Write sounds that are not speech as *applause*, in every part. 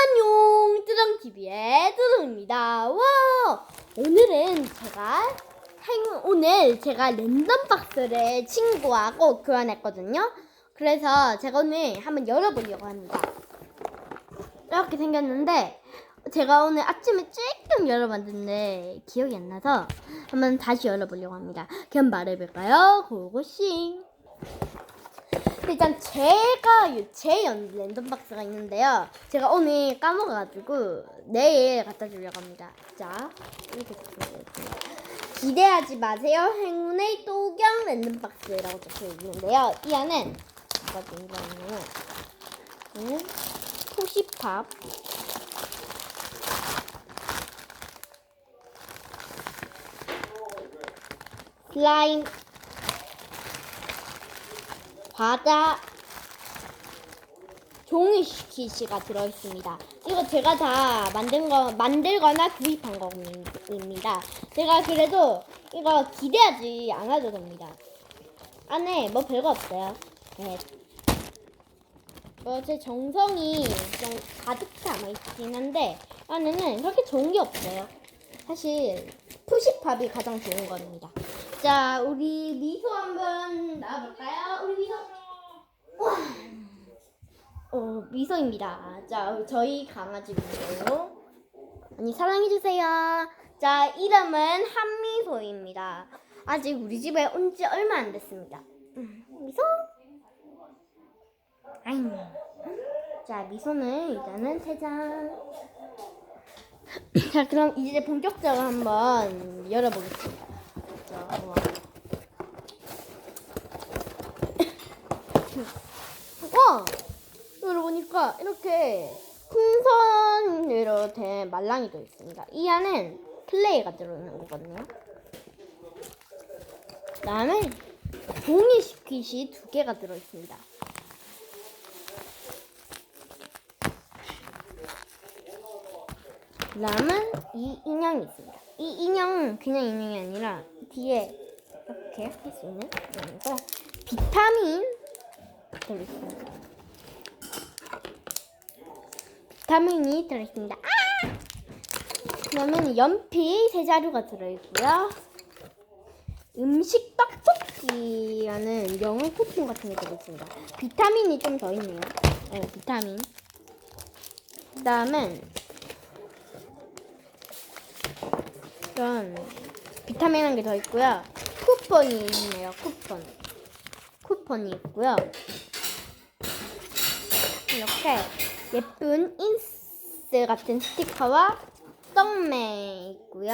안녕 뚜렁TV의 뚜렁입니다. 와 오늘은 제가 행, 오늘 제가 랜덤 박스를 친구하고 교환했거든요. 그래서 제가 오늘 한번 열어보려고 합니다. 이렇게 생겼는데 제가 오늘 아침에 조금 열어봤는데 기억이 안 나서 한번 다시 열어보려고 합니다. 그럼 말해볼까요? 고고싱 일단 제가 요- 제 연- 랜덤 박스가 있는데요. 제가 오늘 까먹어가지고 내일 갖다 주려고 합니다. 자, 이렇게 적혀있습니다. 기대하지 마세요. 행운의 또경 랜덤 박스라고 적혀 있는데요. 이 안엔 뭐가 들어있냐면 음, 토시팝 슬라임 과자 종이 키시가 들어있습니다. 이거 제가 다 만든 거 만들거나 구입한 겁니다. 제가 그래도 이거 기대하지 않아도 됩니다. 안에 뭐 별거 없어요. 네. 뭐제 정성이 좀 가득 담아 있긴 한데 안에는 그렇게 좋은 게 없어요. 사실 푸시팝이 가장 좋은 겁니다. 자, 우리 미소 한번 나와볼까요? 우리 미소. 어, 미소입니다. 자, 저희 강아지 미소. 아니, 사랑해주세요. 자, 이름은 한미소입니다. 아직 우리 집에 온 지 얼마 안 됐습니다. 음, 미소? 아잉. 자, 미소는 일단은 세 장. *clears throat* 자, 그럼 이제 본격적으로 한번 열어보겠습니다. 자, 우와. *clears throat* 와! 열어보니까 이렇게 풍선으로 된 말랑이도 있습니다. 이 안엔 클레이가 들어있는 거거든요. 그 다음에 종이 스킷이 두 개가 들어있습니다. 그 다음은 이 인형이 있습니다. 이 인형은 그냥 인형이 아니라 뒤에 이렇게 할 수 있는 그러니까 비타민 들어있습니다. 비타민이 들어있습니다. 아! 그러면 연필 세 자루가 들어있고요. 음식 떡볶이라는 영어 쿠폰 같은 게 들어있습니다. 비타민이 좀 더 있네요. 네, 비타민. 그 다음은 이런 비타민 한 개 더 있고요. 쿠폰이 있네요. 쿠폰. 쿠폰이 있고요. 이렇게 예쁜 인스 같은 스티커와 떡메 있고요.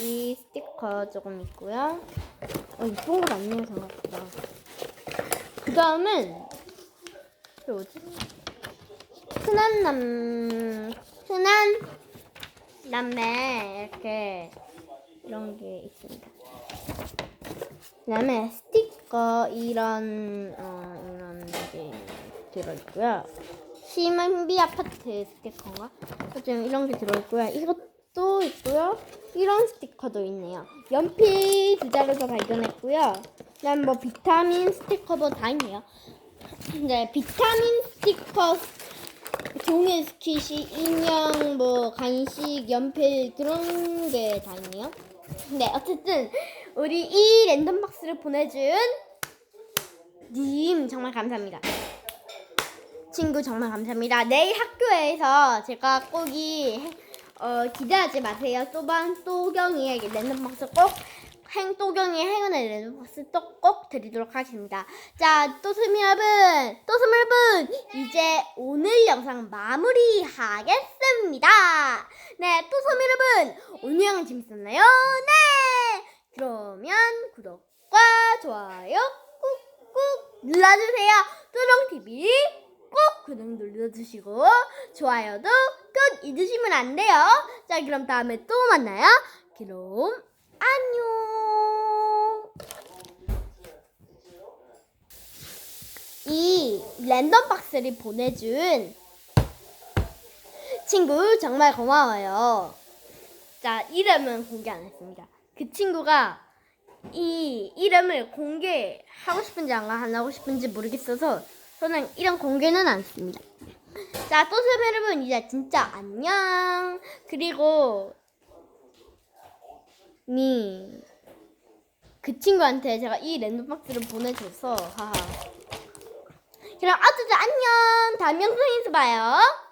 이 스티커 조금 있고요. 어, 이쁜 거 많네요, 생각보다. 그 다음은, 이게 뭐지? 흔한 남, 흔한 남매, 이렇게, 이런 게 있습니다. 그 다음에 스티커, 이런, 어, 이런 게 들어있고요. 시민비 아파트 스티커인가? 어쨌든 이런 게 들어있고요. 이것도 있고요. 이런 스티커도 있네요. 연필 두 자루도 발견했고요. 그다음 뭐 비타민 스티커도 다 있네요. 네, 비타민 스티커 종이 스킷이 인형 뭐 간식 연필 그런 게 다 있네요. 네, 어쨌든 우리 이 랜덤 박스를 보내준 님 정말 감사합니다. 친구 정말 감사합니다. 내일 학교에서 제가 꼭이 어, 기대하지 마세요. 또반 또경이에게 랜덤 박스 꼭 행, 또경이의 행운의 랜덤 박스 또 꼭 드리도록 하겠습니다. 자, 또스미 여러분, 또스미 여러분, 이제 오늘 영상 마무리하겠습니다. 네, 또스미 여러분, 오늘 영상 재밌었나요? 네! 그러면 구독과 좋아요 꾹꾹 눌러주세요. 눌러주시고 좋아요도 꼭 잊으시면 안 돼요. 자 그럼 다음에 또 만나요. 그럼 안녕. 이 랜덤 박스를 보내준 친구 정말 고마워요. 자 이름은 공개 안 했습니다. 그 친구가 이 이름을 공개하고 싶은지 안 하고 싶은지 모르겠어서 저는 이런 공개는 안 했습니다. 자, 또세배 여러분 이제 진짜 안녕. 그리고 니. 그 친구한테 제가 이 랜덤박스를 보내줘서 하하. 그럼 아주들 안녕. 다음 영상에서 봐요.